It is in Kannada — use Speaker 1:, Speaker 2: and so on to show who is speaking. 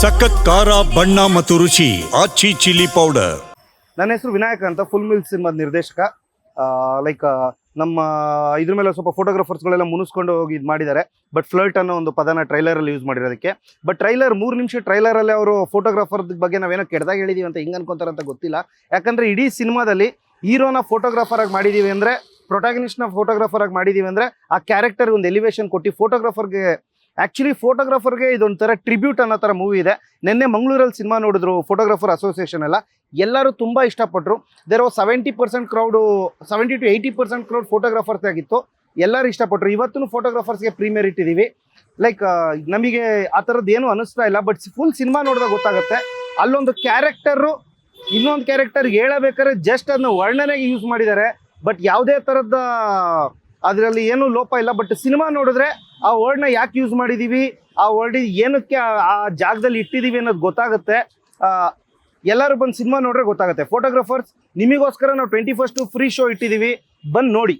Speaker 1: ಸಖತ್ ಖಾರ, ಬಣ್ಣ ಮತ್ತು ರುಚಿ, ಆಚಿ ಚಿಲ್ಲಿ ಪೌಡರ್.
Speaker 2: ನನ್ನ ಹೆಸರು ವಿನಾಯಕ ಅಂತ ಫುಲ್ ಮಿಲ್ ಸಿನಿಮಾದ ನಿರ್ದೇಶಕ. ಲೈಕ್ ನಮ್ಮ, ಇದ್ರ ಮೇಲೆ ಸ್ವಲ್ಪ ಫೋಟೋಗ್ರಾಫರ್ಸ್ಗಳೆಲ್ಲ ಮುನಿಸ್ಕೊಂಡು ಹೋಗಿ ಇದು ಮಾಡಿದ್ದಾರೆ. ಬಟ್ ಫ್ಲರ್ಟ್ ಅನ್ನೋ ಒಂದು ಪದನ ಟ್ರೈಲರಲ್ಲಿ ಯೂಸ್ ಮಾಡಿರೋದಕ್ಕೆ. ಬಟ್ ಟ್ರೈಲರ್ ಮೂರು ನಿಮಿಷ ಟ್ರೈಲರಲ್ಲಿ ಅವರು ಫೋಟೋಗ್ರಾಫರ್ ಬಗ್ಗೆ ನಾವೇನೋ ಕೆಡ್ದಾಗ ಹೇಳಿದೀವಿ ಅಂತ ಹಿಂಗೆ ಅನ್ಕೊಂತಾರೆ ಅಂತ ಗೊತ್ತಿಲ್ಲ. ಯಾಕಂದ್ರೆ ಇಡೀ ಸಿನಿಮಾದಲ್ಲಿ ಹೀರೋನ ಫೋಟೋಗ್ರಾಫರ್ ಆಗಿ ಮಾಡಿದೀವಿ ಅಂದ್ರೆ ಪ್ರೊಟಾಗನಿಸ್ಟ್ನ ಫೋಟೋಗ್ರಾಫರ್ ಆಗಿ ಮಾಡಿದೀವಿ ಅಂದ್ರೆ, ಆ ಕ್ಯಾರೆಕ್ಟರ್ ಒಂದು ಎಲಿವೇಶನ್ ಕೊಟ್ಟು ಫೋಟೋಗ್ರಾಫರ್ಗೆ ಆಕ್ಚುಲಿ ಫೋಟೋಗ್ರಾಫರ್ಗೆ ಇದೊಂಥರ ಟ್ರಿಬ್ಯೂಟ್ ಅನ್ನೋ ಥರ ಮೂವಿ ಇದೆ. ನಿನ್ನೆ ಮಂಗಳೂರಲ್ಲಿ ಸಿನಿಮಾ ನೋಡಿದ್ರು ಫೋಟೋಗ್ರಾಫರ್ ಅಸೋಸಿಯೇಷನ್ ಎಲ್ಲ. ಎಲ್ಲರೂ ತುಂಬ ಇಷ್ಟಪಟ್ಟರು there was seventy percent crowd seventy to eighty percent crowd photographers ಆಗಿತ್ತು. ಎಲ್ಲರೂ ಇಷ್ಟಪಟ್ಟರು ಇವತ್ತು ಫೋಟೋಗ್ರಾಫರ್ಸ್ಗೆ ಪ್ರೀಮಿಯರ್ ಇಟ್ಟಿದ್ದೀವಿ ಲೈಕ್ ನಮಗೆ ಆ ಥರದ್ದು ಏನು ಅನಿಸ್ತಾ ಇಲ್ಲ. ಬಟ್ ಫುಲ್ ಸಿನಿಮಾ ನೋಡಿದಾಗ ಗೊತ್ತಾಗುತ್ತೆ. ಅಲ್ಲೊಂದು ಕ್ಯಾರೆಕ್ಟರು ಇನ್ನೊಂದು ಕ್ಯಾರೆಕ್ಟರ್ ಹೇಳಬೇಕಾದ್ರೆ ಜಸ್ಟ್ ಅದನ್ನ ವರ್ಣನೆಗೆ ಯೂಸ್ ಮಾಡಿದ್ದಾರೆ. ಬಟ್ ಯಾವುದೇ ಥರದ ಅದರಲ್ಲಿ ಏನು ಲೋಪ ಇಲ್ಲ ಬಟ್ ಸಿನಿಮಾ ನೋಡಿದ್ರೆ ಆ ವರ್ಡ್ನ ಯಾಕೆ ಯೂಸ್ ಮಾಡಿದ್ದೀವಿ ಆ ವರ್ಡ್ ಏನಕ್ಕೆ ಆ- ಜಾಗದಲ್ಲಿ ಇಟ್ಟಿದ್ದೀವಿ ಅನ್ನೋದು ಗೊತ್ತಾಗುತ್ತೆ. ಎಲ್ಲರೂ ಬಂದು ಸಿನಿಮಾ ನೋಡ್ರೆ ಗೊತ್ತಾಗುತ್ತೆ. ಫೋಟೋಗ್ರಾಫರ್ಸ್ ನಿಮಗೋಸ್ಕರ ನಾವು ಟ್ವೆಂಟಿ ಫಸ್ಟು ಫ್ರೀ ಶೋ ಇಟ್ಟಿದ್ದೀವಿ ಬಂದು ನೋಡಿ.